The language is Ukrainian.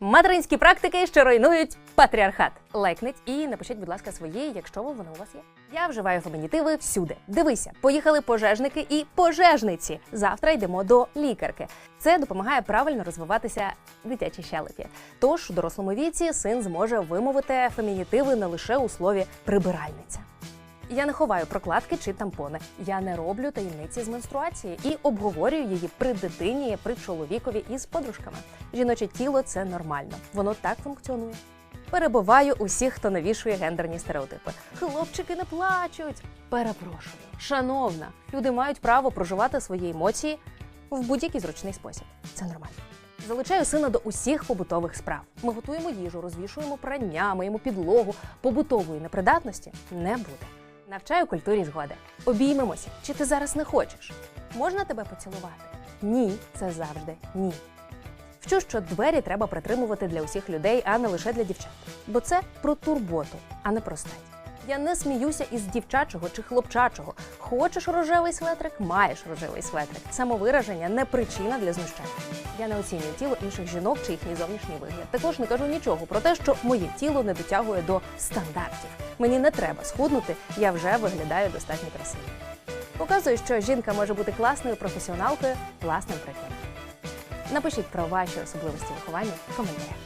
Материнські практики, що руйнують патріархат. Лайкніть і напишіть, будь ласка, свої, якщо воно у вас є. Я вживаю фемінітиви всюди. Дивися, поїхали пожежники і пожежниці. Завтра йдемо до лікарки. Це допомагає правильно розвиватися дитячій щелепі. Тож у дорослому віці син зможе вимовити фемінітиви не лише у слові прибиральниця. Я не ховаю прокладки чи тампони. Я не роблю таємниці з менструації і обговорюю її при дитині, при чоловікові і з подружками. Жіноче тіло це нормально, воно так функціонує. Перебуваю усіх, хто навішує гендерні стереотипи. Хлопчики не плачуть. Перепрошую, шановна, люди мають право проживати свої емоції в будь-який зручний спосіб. Це нормально. Залучаю сина до усіх побутових справ. Ми готуємо їжу, розвішуємо прання, миємо підлогу. Побутової непридатності не буде. Навчаю культурі згоди. Обіймемося. Чи ти зараз не хочеш? Можна тебе поцілувати? Ні, це завжди ні. Вчу, що двері треба притримувати для усіх людей, а не лише для дівчат. Бо це про турботу, а не про стать. Я не сміюся із дівчачого чи хлопчачого. Хочеш рожевий светрик, маєш рожевий светрик. Самовираження не причина для знущання. Я не оцінюю тіло інших жінок чи їхній зовнішній вигляд. Також не кажу нічого про те, що моє тіло не дотягує до стандартів. Мені не треба схуднути, я вже виглядаю достатньо красиво. Показую, що жінка може бути класною професіоналкою власним прикладом. Напишіть про ваші особливості виховання в коментарях.